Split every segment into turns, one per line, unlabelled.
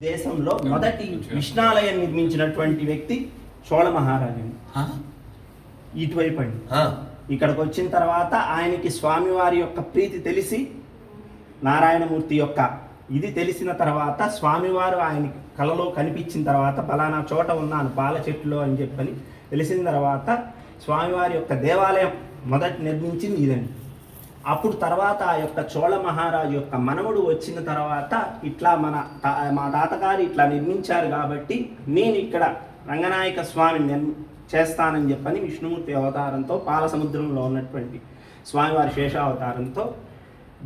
దేశంలో మొదటి విష్ణాలయం నిర్మించినటువంటి వ్యక్తి చోళ మహారాజు? ఇటువైపు అండి. ఇక్కడికి వచ్చిన తర్వాత ఆయనకి స్వామివారి యొక్క ప్రీతి తెలిసి నారాయణమూర్తి యొక్క ఇది తెలిసిన తర్వాత స్వామివారు ఆయనకి కలలో కనిపించిన తర్వాత పలానా చోట ఉన్నాను పాల చెట్టులో అని చెప్పని తెలిసిన తర్వాత స్వామివారి యొక్క దేవాలయం మొదటి నిర్మించింది ఇదండి అప్పుడు తర్వాత ఆ యొక్క చోళ మహారాజు యొక్క మనవడు వచ్చిన తర్వాత ఇట్లా మన మా తాతగారు ఇట్లా నిర్మించారు కాబట్టి నేను ఇక్కడ రంగనాయక స్వామి నిర్ చేస్తానని చెప్పని విష్ణుమూర్తి అవతారంతో పాలసముద్రంలో ఉన్నటువంటి స్వామివారి శేషావతారంతో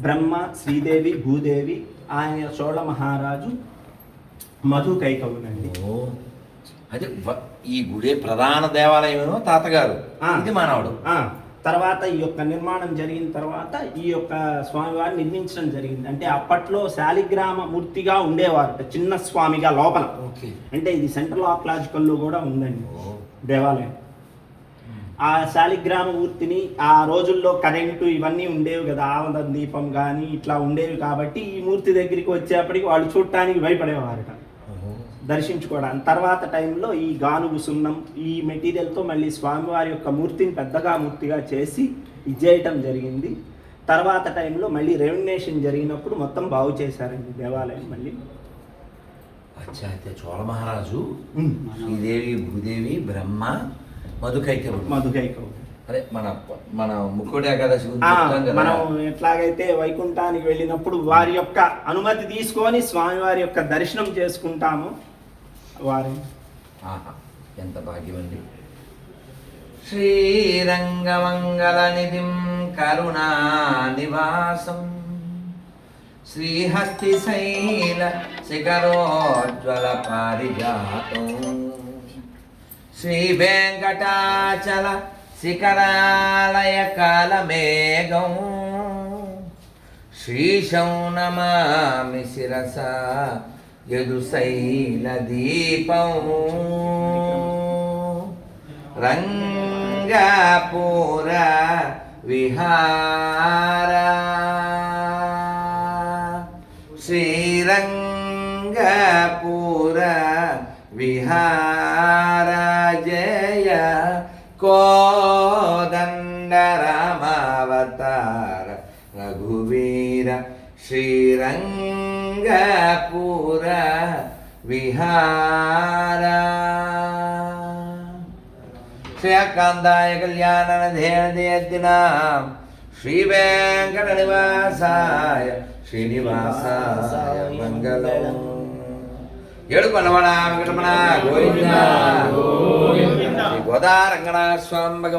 బ్రహ్మ శ్రీదేవి భూదేవి ఆయన చోళ మహారాజు మధు కైకవునండి.
అదే ఈ గుడి ప్రధాన దేవాలయం ఏమో తాతగారు. ఇది మానవుడు
తర్వాత ఈ యొక్క నిర్మాణం జరిగిన తర్వాత ఈ యొక్క స్వామివారిని నిర్మించడం జరిగింది. అంటే అప్పట్లో శాలిగ్రామ మూర్తిగా ఉండేవారు చిన్న స్వామిగా లోపల. అంటే ఇది సెంట్రల్ ఆర్కలాజికల్లో కూడా ఉందండి. దేవాలయం. ఆ శాలిగ్రామ మూర్తిని ఆ రోజుల్లో కరెంటు ఇవన్నీ ఉండేవి కదా ఆమద దీపం కానీ ఇట్లా ఉండేవి కాబట్టి ఈ మూర్తి దగ్గరికి వచ్చేప్పటికి వాళ్ళు చూడటానికి భయపడేవారట. దర్శించుకోవడానికి తర్వాత టైంలో ఈ గానుగు సున్నం ఈ మెటీరియల్తో మళ్ళీ స్వామివారి యొక్క మూర్తిని పెద్దగా మూర్తిగా చేసి ఇచ్చేయటం జరిగింది. తర్వాత టైంలో మళ్ళీ రెవెన్యూషన్ జరిగినప్పుడు మొత్తం బాగు చేశారండి దేవాలయం మళ్ళీ.
అచ్చా అయితే చోళ మహారాజు శ్రీదేవి భూదేవి బ్రహ్మ మధుకైకవుడు.
మధుకైకం
అదే మన మన ముక్కోటి ఏకాదశి.
మనం ఎట్లాగైతే వైకుంఠానికి వెళ్ళినప్పుడు వారి యొక్క అనుమతి తీసుకొని స్వామివారి యొక్క దర్శనం చేసుకుంటాము. వారి
ఆహా, ఎంత భాగ్యమండి. శ్రీరంగమంగళనిధిం కరుణానివాసం నివాసం. శ్రీహస్తిశైల శిఖరోజ్వల పారిజాతం. శ్రీ వెంకటాచల శిఖరాలయ కాలమేఘం. శ్రీశౌ నమామి శిరస యదుశైల దీపము రంగపూర విహార. శ్రీరంగపూర విహార జయ. కోదండరమావతార రఘువీర శ్రీరంగ శ్రీరంగపూర విహార. శ్రీకాంతాయ కళ్యాణనధేయదినాం శ్రీవేంకటనివాసాయ శ్రీనివాసాయ మంగళం. ఏడు కొనవడ వెంకటమణ గోవింద. శ్రీ గోదారంగణ స్వామి భగవాన్.